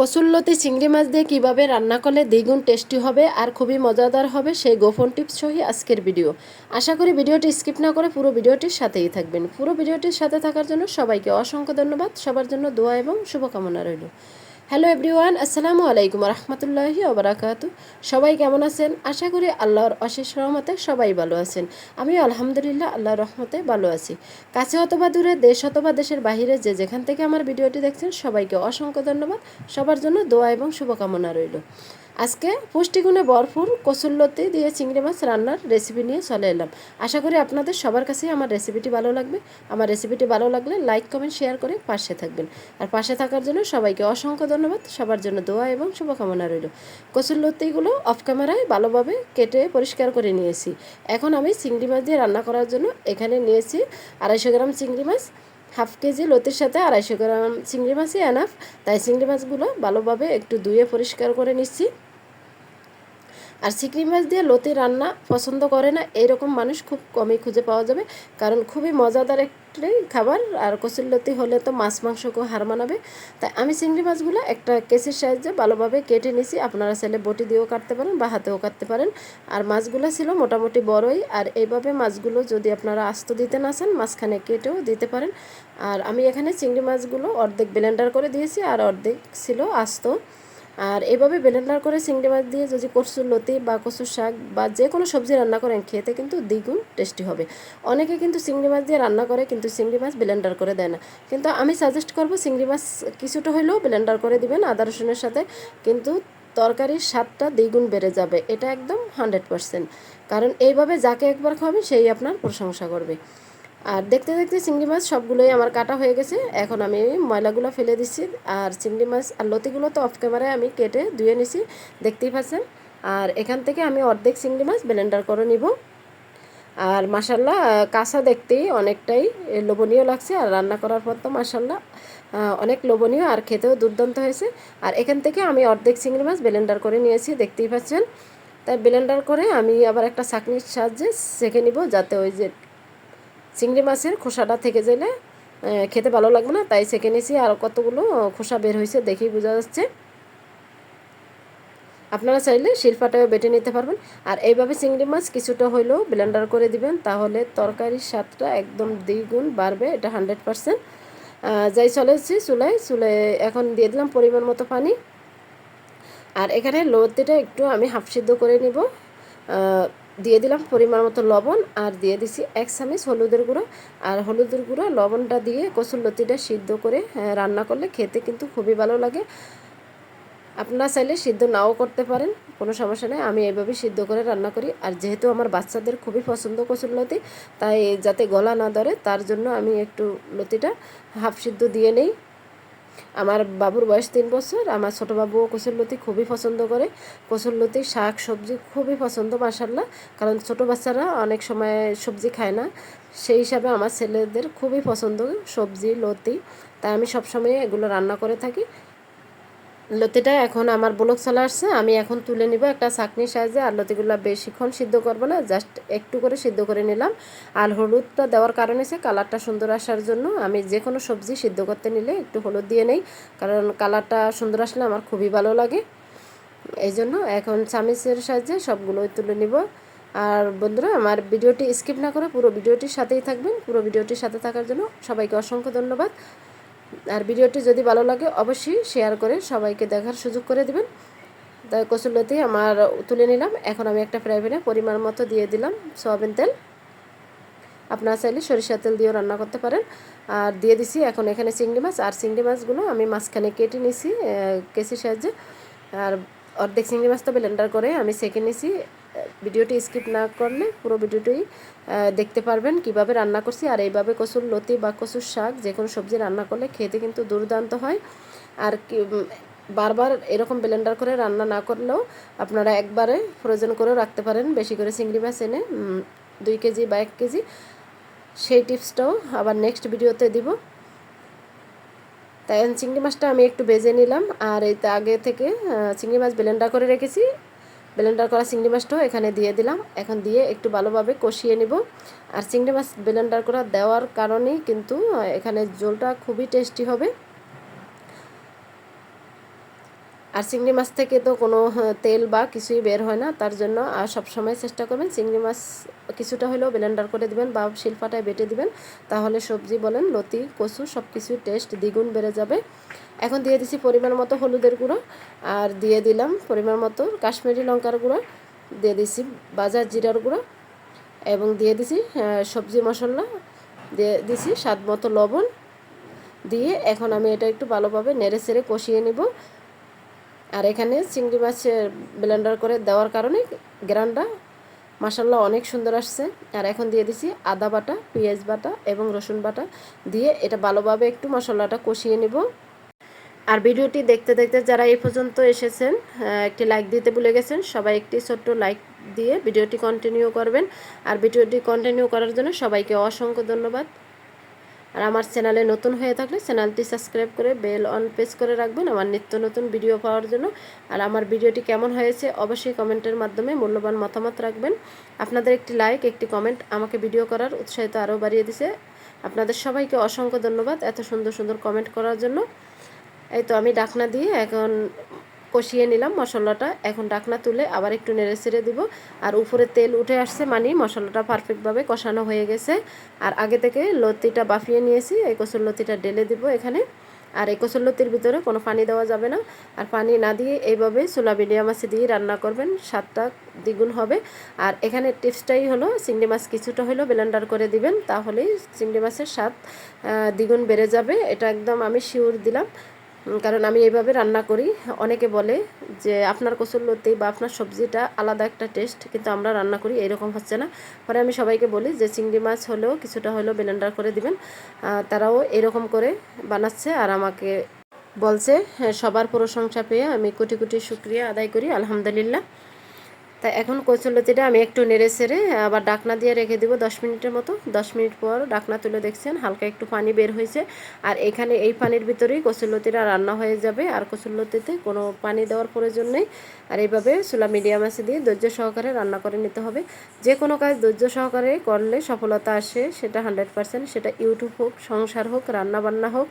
কসুল্লতি চিংড়ি মাছ দিয়ে কীভাবে রান্না করলে দ্বিগুণ টেস্টি হবে আর খুবই মজাদার হবে সেই গোপন টিপস সহি আজকের ভিডিও আশা করি ভিডিওটি স্কিপ না করে পুরো ভিডিওটির সাথেই থাকবেন। পুরো ভিডিওটির সাথে থাকার জন্য সবাইকে অসংখ্য ধন্যবাদ। সবার জন্য দোয়া এবং শুভকামনা রইল। হ্যালো এভরিওয়ান আসসালামু আলাইকুম রহমতুল্লাহি ওবরাকাত সবাই কেমন আছেন? আশা করি আল্লাহর অশেষ রহমতে সবাই ভালো আছেন। আমি আলহামদুলিল্লাহ আল্লাহর রহমতে ভালো আছি। কাছে অথবা দূরে, দেশ অথবা দেশের বাহিরে যে যেখান থেকে আমার ভিডিওটি দেখছেন, সবাইকে অসংখ্য ধন্যবাদ। সবার জন্য দোয়া এবং শুভকামনা রইল। আজকে পুষ্টিগুণে ভরপুর কসুল্লতি দিয়ে চিংড়ি মাছ রান্নার রেসিপি নিয়ে চলে এলাম। আশা করি আপনাদের সবার কাছেই আমার রেসিপিটি ভালো লাগবে। আমার রেসিপিটি ভালো লাগলে লাইক কমেন্ট শেয়ার করে পাশে থাকবেন। আর পাশে থাকার জন্য সবাইকে অসংখ্য ধন্যবাদ। সবার জন্য দোয়া এবং শুভকামনা রইল। কসুল্লতিগুলো অফ ক্যামেরায় ভালোভাবে কেটে পরিষ্কার করে নিয়েছি। এখন আমি চিংড়ি মাছ দিয়ে রান্না করার জন্য এখানে নিয়েছি আড়াইশো গ্রাম চিংড়ি মাছ, হাফ কেজি লতির সাথে আড়াইশো গ্রাম চিংড়ি মাছই এনাফ তাই চিংড়ি মাছগুলো ভালোভাবে একটু ধুয়ে পরিষ্কার করে নিচ্ছি। আর চিংড়ি মাছ দিয়ে লতি রান্না পছন্দ করে না এরকম মানুষ খুব কমই খুঁজে পাওয়া যাবে। কারণ খুবই মজাদার একটি খাবার, আর লতি হলে তো মাছ মাংসকেও হার মানাবে। তাই আমি চিংড়ি মাছগুলো একটা কেসের সাহায্যে ভালোভাবে কেটে নিছি। আপনারা চাইলে বটি দিয়েও কাটতে পারেন বা হাতেও কাটতে পারেন। আর মাছগুলো ছিল মোটামুটি বড়ই, আর এইভাবে মাছগুলো যদি আপনারা আস্ত দিতে না চান, মাঝখানে কেটেও দিতে পারেন। আর আমি এখানে চিংড়ি মাছগুলো অর্ধেক ব্লেন্ডার করে দিয়েছি, আর অর্ধেক ছিল আস্ত। আর এভাবে ব্লেন্ডার করে চিংড়ি মাছ দিয়ে যদি কচুর লতি বা কচুর শাক বা যে কোনো সবজি রান্না করেন, খেতে কিন্তু দ্বিগুণ টেস্টি হবে। অনেকে কিন্তু চিংড়ি মাছ দিয়ে রান্না করে কিন্তু চিংড়ি মাছ ব্লেন্ডার করে দেয় না। কিন্তু আমি সাজেস্ট করব চিংড়ি মাছ কিছুটা হলেও ব্লেন্ডার করে দিবেন আদা, রসুনের সাথে। কিন্তু তরকারির স্বাদটা দ্বিগুণ বেড়ে যাবে। এটা একদম হান্ড্রেড পারসেন্ট কারণ এইভাবে যাকে একবার খাওয়াবেন, সেই আপনার প্রশংসা করবে। আর দেখতে দেখতে চিংড়ি মাছ সবগুলোই আমার কাটা হয়ে গেছে। এখন আমি ময়লাগুলো ফেলে দিচ্ছি। আর চিংড়ি মাছ আর লতিগুলো তো অফ ক্যামেরায় আমি কেটে ধুয়ে নিছি, দেখতেই পাচ্ছেন। আর এখান থেকে আমি অর্ধেক চিংড়ি মাছ ব্লেন্ডার করে নিব। আর মাসাল্লাহ কাঁচা দেখতেই অনেকটাই লোভনীয় লাগছে। আর রান্না করার পর তো মাসাল্লাহ অনেক লোভনীয় আর খেতেও দুর্দান্ত হয়েছে। আর এখান থেকে আমি অর্ধেক চিংড়ি মাছ ব্লেন্ডার করে নিয়েছি, দেখতেই পাচ্ছেন। তাই ব্লেন্ডার করে আমি আবার একটা চাকনির সাহায্যে সেঁকে নিব, যাতে ওই যে চিংড়ি মাছের খোসাটা থেকে গেলে খেতে ভালো লাগবে না, তাই সেকে নিয়েছি। আর কতগুলো খোসা বের হয়েছে দেখেই বোঝা যাচ্ছে। আপনারা চাইলে শিল্পাটাও বেটে নিতে পারবেন। আর এইভাবে চিংড়ি মাছ কিছুটা হইলেও ব্লেন্ডার করে দিবেন, তাহলে তরকারির স্বাদটা একদম দ্বিগুণ বাড়বে, এটা হান্ড্রেড পারসেন্ট যাই চলেছি চুলায় চুলায় এখন দিয়ে দিলাম পরিমাণ মতো পানি। আর এখানে লতিটা একটু আমি হাফ সিদ্ধ করে নিব। দিয়ে দিলাম পরিমাণ মতো লবণ আর দিয়ে দিছি এক চামিচ হলুদের গুঁড়ো। আর হলুদের গুঁড়ো লবণটা দিয়ে কচুর লতিটা সিদ্ধ করে রান্না করলে খেতে কিন্তু খুবই ভালো লাগে। আপনারা চাইলে সিদ্ধ নাও করতে পারেন, কোনো সমস্যা নেই। আমি এইভাবে সিদ্ধ করে রান্না করি। আর যেহেতু আমার বাচ্চাদের খুবই পছন্দ কচুর লতি, তাই যাতে গলা না ধরে, তার জন্য আমি একটু লতিটা হাফ সিদ্ধ দিয়ে নেই। আমার বাবুর বয়স তিন বছর, আমার ছোটো বাবুও কচুরলতি খুবই পছন্দ করে। কচুরলতি শাক, সবজি খুবই পছন্দ মাসাল্লাহ কারণ ছোটো বাচ্চারা অনেক সময় সবজি খায় না। সেই হিসাবে আমার ছেলেদের খুবই পছন্দ সবজি, লতি। তাই আমি সবসময় এগুলো রান্না করে থাকি। লতিটা এখন আমার ব্লক চলে আসছে, আমি এখন তুলে নিব একটা চাকনির সাহায্যে। আর লতিগুলো বেশিক্ষণ সিদ্ধ করব না, জাস্ট একটু করে সিদ্ধ করে নিলাম। আর হলুদটা দেওয়ার কারণে সে কালারটা সুন্দর আসার জন্য। আমি যে কোনো সবজি সিদ্ধ করতে নিলে একটু হলুদ দিয়ে নেই, কারণ কালারটা সুন্দর আসলে আমার খুবই ভালো লাগে। এই জন্য এখন চামিচের সাহায্যে সবগুলোই তুলে নিব। আর বন্ধুরা, আমার ভিডিওটি স্কিপ না করে পুরো ভিডিওটির সাথেই থাকবেন। পুরো ভিডিওটির সাথে থাকার জন্য সবাইকে অসংখ্য ধন্যবাদ। আর ভিডিওটি যদি ভালো লাগে, অবশ্যই শেয়ার করে সবাইকে দেখার সুযোগ করে দেবেন। তাই কচুরলতি আমার তুলে নিলাম। এখন আমি একটা ফ্রাই প্যানে পরিমাণ মতো দিয়ে দিলাম সয়াবিন তেল। আপনারা চাইলে সরিষার তেল দিয়েও রান্না করতে পারেন। আর দিয়ে দিছি এখন এখানে চিংড়ি মাছ। আর চিংড়ি মাছগুলো আমি মাঝখানে কেটে নিছি কেসির সাহায্যে। আর অর্ধেক চিংড়ি মাছ তো ব্লেন্ডার করে আমি সেঁকে নিছি। ভিডিওটি স্কিপ না করলে পুরো ভিডিওটি দেখতে পারবেন কীভাবে রান্না করছি আর এইভাবে কচুর লতি বা কচুর শাক, যে কোনো সবজি রান্না করলে খেতে কিন্তু দুর্দান্ত হয়। আর কি বারবার এরকম ব্লেন্ডার করে রান্না না করলেও আপনারা একবারে ফ্রোজেন করেও রাখতে পারেন। বেশি করে চিংড়ি মাছ এনে দুই কেজি বা এক কেজি। সেই টিপসটাও আবার নেক্সট ভিডিওতে দিব। তাই চিংড়ি মাছটা আমি একটু বেজে নিলাম। আর এই আগে থেকে চিংড়ি মাছ ব্লেন্ডার করে রেখেছি। ব্লেন্ডার করা চিংড়ি মাছটাও এখানে দিয়ে দিলাম। এখন দিয়ে একটু ভালোভাবে কষিয়ে নিব। আর চিংড়ি মাছ ব্লেন্ডার করা দেওয়ার কারণেই কিন্তু এখানে জলটা খুবই টেস্টি হবে। আর চিংড়ি মাছ থেকে তো কোনো হ্যাঁ, তেল বা কিছুই বের হয় না। তার জন্য আর সবসময় চেষ্টা করবেন চিংড়ি মাছ কিছুটা হলেও ব্লেন্ডার করে দিবেন বা শিলপাটায় বেটে দিবেন। তাহলে সবজি বলেন লতি কচু সব কিছুর টেস্ট দ্বিগুণ বেড়ে যাবে। এখন দিয়ে দিছি পরিমাণ মতো হলুদের গুঁড়ো আর দিয়ে দিলাম পরিমাণ মতো কাশ্মীরি লঙ্কার গুঁড়ো। দিয়ে দিছি বাজার জিরার গুঁড়ো এবং দিয়ে দিছি সবজি মশলা। দিয়ে দিছি স্বাদ মতো লবণ। দিয়ে এখন আমি এটা একটু ভালোভাবে নেড়ে চেড়ে কষিয়ে নিব। আর এখানে চিংড়ি মাছের ব্লেন্ডার করে দেওয়ার কারণে গ্রানটা মাসাল্লাহ অনেক সুন্দর আসছে। আর এখন দিয়ে দিছি আদা বাটা, পেঁয়াজ বাটা এবং রসুন বাটা দিয়ে এটা ভালোভাবে একটু মশলাটা কষিয়ে নিব। আর ভিডিওটি দেখতে দেখতে যারা এই পর্যন্ত এসেছেন একটি লাইক দিতে ভুলে গেছেন, সবাই একটি ছোট্ট লাইক দিয়ে ভিডিওটি কন্টিনিউ করবেন। আর ভিডিওটি কন্টিনিউ করার জন্য সবাইকে অসংখ্য ধন্যবাদ। আর আমার চ্যানেলে নতুন হয়ে থাকলে চ্যানেলটি সাবস্ক্রাইব করে বেল অন প্রেস করে রাখবেন আমার নিত্য নতুন ভিডিও পাওয়ার জন্য। আর আমার ভিডিওটি কেমন হয়েছে অবশ্যই কমেন্টের মাধ্যমে মূল্যবান মতামত রাখবেন। আপনাদের একটি লাইক, একটি কমেন্ট আমাকে ভিডিও করার উৎসাহিত আরও বাড়িয়ে দিছে। আপনাদের সবাইকে অসংখ্য ধন্যবাদ এত সুন্দর সুন্দর কমেন্ট করার জন্য। এই তো আমি ডাকনা দিয়ে এখন কষিয়ে নিলাম মশলাটা। এখন ডাকনা তুলে আবার একটু নেড়ে ছেড়ে দিব। আর উপরে তেল উঠে আসছে মানে মশলাটা পারফেক্টভাবে কষানো হয়ে গেছে। আর আগে থেকে লতিটা বাফিয়ে নিয়েছি, এই কচুর লতিটা ঢেলে দিব এখানে। আর এই কচুর লতির ভিতরে কোনো পানি দেওয়া যাবে না। আর পানি না দিয়ে এইভাবে চুলা মিডিয়াম মাছে দিয়ে রান্না করবেন, স্বাদটা দ্বিগুণ হবে। আর এখানে টিপসটাই হলো, চিংড়ি মাছ কিছুটা হলেও ব্লেন্ডার করে দিবেন, তাহলেই চিংড়ি মাছের স্বাদ দ্বিগুণ বেড়ে যাবে। এটা একদম আমি শিওর দিলাম। কারণ আমি এইভাবে রান্না করি। অনেকে বলে যে আপনার কচুরলতি বা আপনার সবজিটা আলাদা একটা টেস্ট কিন্তু আমরা রান্না করি এরকম হচ্ছে না। পরে আমি সবাইকে বলি যে চিংড়ি মাছ হলেও কিছুটা হলেও ব্লেন্ডার করে দিবেন। তারাও এরকম করে বানাচ্ছে আর আমাকে বলছে হ্যাঁ, সবার প্রশংসা পেয়ে আমি কোটি কোটি শুক্রিয়া আদায় করি আলহামদুলিল্লাহ। তা এখন কচুলতিটা আমি একটু নেড়ে সেড়ে আবার ডাকনা দিয়ে রেখে দিব দশ মিনিটের মতো। দশ মিনিট পর ডাকনা তুলে দেখছেন, হালকা একটু পানি বের হয়েছে। আর এখানে এই পানির ভিতরেই কচুলতিটা রান্না হয়ে যাবে। আর কচুলতিতে কোনো পানি দেওয়ার প্রয়োজন নেই। আর এইভাবে চুলা মিডিয়াম আছে দিয়ে ধৈর্য সহকারে রান্না করে নিতে হবে। যে কোনো কাজ ধৈর্য সহকারে করলে সফলতা আসে, সেটা হান্ড্রেড পার্সেন্ট সেটা ইউটিউব হোক, সংসার হোক রান্না বান্না হোক।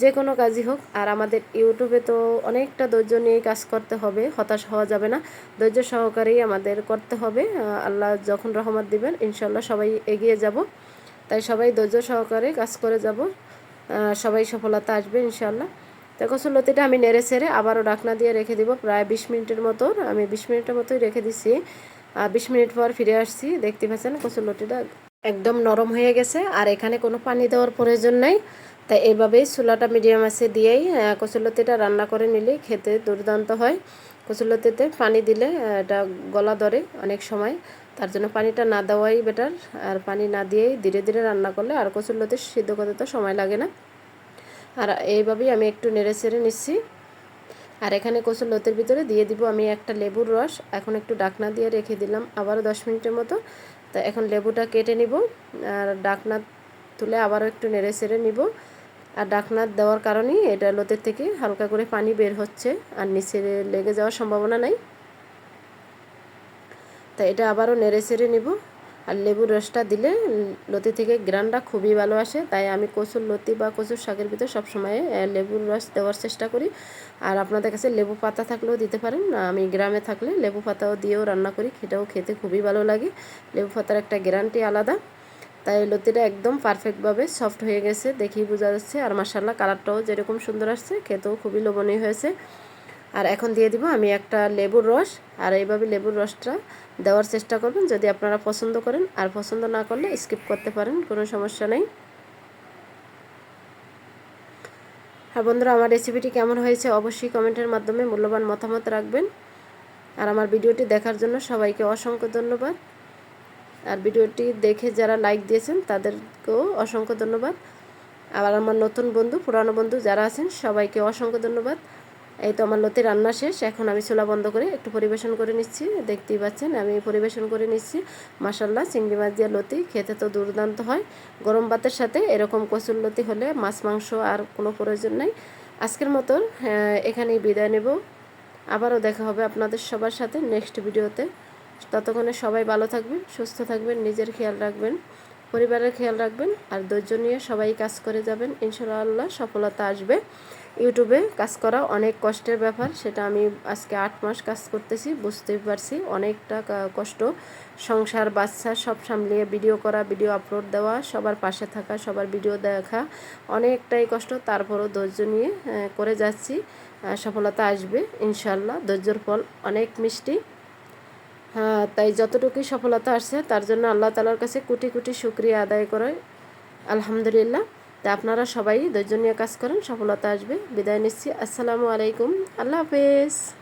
যে কোনো কাজই হোক, আর আমাদের ইউটিউবে তো অনেকটা ধৈর্য নিয়ে কাজ করতে হবে, হতাশ হওয়া যাবে না। ধৈর্য সহকারেই আমাদের করতে হবে আল্লাহ যখন রহমত দিবেন ইনশাল্লাহ সবাই এগিয়ে যাব। তাই সবাই ধৈর্য সহকারে কাজ করে যাব সবাই সফলতা আসবে ইনশাল্লাহ তো কসুলতিটা আমি নেড়ে ছেড়ে আবারও ডাকনা দিয়ে রেখে দিব, প্রায় বিশ মিনিটের মতো, আমি বিশ মিনিটের মতোই রেখে দিছি। বিশ মিনিট পর ফিরে আসছি, দেখতে পাচ্ছেন কসুলতিটা একদম নরম হয়ে গেছে, আর এখানে কোনো পানি দেওয়ার প্রয়োজন নাই। তাই এইভাবেই চুলাটা মিডিয়াম আছে দিয়েই কচুলতিটা রান্না করে নিলে খেতে দুর্দান্ত হয়। কচুলতিতে পানি দিলে এটা গলা ধরে অনেক সময়। তার জন্য পানিটা না দেওয়াই বেটার আর পানি না দিয়েই ধীরে ধীরে রান্না করলে আর কচুলতি সিদ্ধ করতে তো সময় লাগে না। আর এইভাবেই আমি একটু নেড়ে চেড়ে নিচ্ছি। আর এখানে কচুর লতির ভিতরে দিয়ে দিব আমি একটা লেবুর রস। এখন একটু ডাকনা দিয়ে রেখে দিলাম, আবারও দশ মিনিটের মতো। তা এখন লেবুটা কেটে নিব, আর ডাকনা তুলে আবারও একটু নেড়ে চেড়ে নিব। আর ডাকনা দেওয়ার কারণেই এটা লোতের থেকে হালকা করে পানি বের হচ্ছে আর নিচে লেগে যাওয়ার সম্ভাবনা নাই। তা এটা আবারও নেড়ে চেড়ে নিব। আর লেবুর রসটা দিলে লতি থেকে গ্রানটা খুবই ভালো আসে, তাই আমি কচুর লতি বা কচুর শাকের ভিতরে সবসময় লেবুর রস দেওয়ার চেষ্টা করি। আর আপনাদের কাছে লেবু পাতা থাকলেও দিতে পারেন। আমি গ্রামে থাকলে লেবু পাতাও দিয়েও রান্না করি সেটাও খেতে খুবই ভালো লাগে। লেবু পাতার একটা গ্যারান্টি আলাদা। তাই লতিটা একদম পারফেক্টভাবে সফট হয়ে গেছে, দেখেই বোঝা যাচ্ছে। আর মাসাল্লাহ কালারটাও যেরকম সুন্দর আসছে, খেতেও খুবই লোভনীয় হয়েছে। আর এখন দিয়ে দিব আমি একটা লেবুর রস, আর এইভাবে লেবুর রসটা দেওয়ার চেষ্টা করবেন যদি আপনারা পছন্দ করেন। আর পছন্দ না করলে স্কিপ করতে পারেন, কোনো সমস্যা নেই। আর বন্ধুরা, আমার রেসিপিটি কেমন হয়েছে অবশ্যই কমেন্টের মাধ্যমে মূল্যবান মতামত রাখবেন। আর আমার ভিডিওটি দেখার জন্য সবাইকে অসংখ্য ধন্যবাদ। আর ভিডিওটি দেখে যারা লাইক দিয়েছেন, তাদেরকেও অসংখ্য ধন্যবাদ। আবার আমার নতুন বন্ধু, পুরানো বন্ধু যারা আছেন, সবাইকে অসংখ্য ধন্যবাদ। এই তো আমার লতি রান্না শেষ, এখন আমি চুলা বন্ধ করে একটু পরিবেশন করে নিচ্ছি। দেখতেই পাচ্ছেন, আমি পরিবেশন করে নিচ্ছি। মাসাল্লাহ চিংড়ি মাছ দিয়ে লতি খেতে তো দুর্দান্ত হয়। গরম ভাতের সাথে এরকম কচুর লতি হলে মাছ, মাংস আর কোনো প্রয়োজন নেই। আজকের মতন এখানেই বিদায় নেব। আবারও দেখা হবে আপনাদের সবার সাথে নেক্সট ভিডিওতে ততক্ষণে সবাই ভালো থাকবেন, সুস্থ থাকবেন, নিজের খেয়াল রাখবেন, পরিবারের খেয়াল রাখবেন, আর ধৈর্য নিয়ে সবাই কাজ করে যাবেন। ইনশাআল্লাহ সফলতা আসবে। ইউটিউবে কাজ করা অনেক কষ্টের ব্যাপার, সেটা আমি আজকে আট মাস কাজ করতেছি, বুঝতেই পারছি। অনেকটা কষ্ট, সংসার, বাচ্চা সব সামলিয়ে ভিডিও করা, ভিডিও আপলোড দেওয়া, সবার পাশে থাকা, সবার ভিডিও দেখা, অনেকটাই কষ্ট। তারপরও ধৈর্য নিয়ে করে যাচ্ছি সফলতা আসবে ইনশাল্লাহ ধৈর্যর ফল অনেক মিষ্টি। তাই যতটুকুই সফলতা আসছে, তার জন্য আল্লাহ তালার কাছে কোটি কোটি শুক্রিয়া আদায় করে। আলহামদুলিল্লাহ। তা আপনারা সবাই ধৈর্য নিয়ে কাজ করেন, সফলতা আসবে। বিদায় নিচ্ছি। আসসালামু আলাইকুম। আল্লাহ হাফেজ।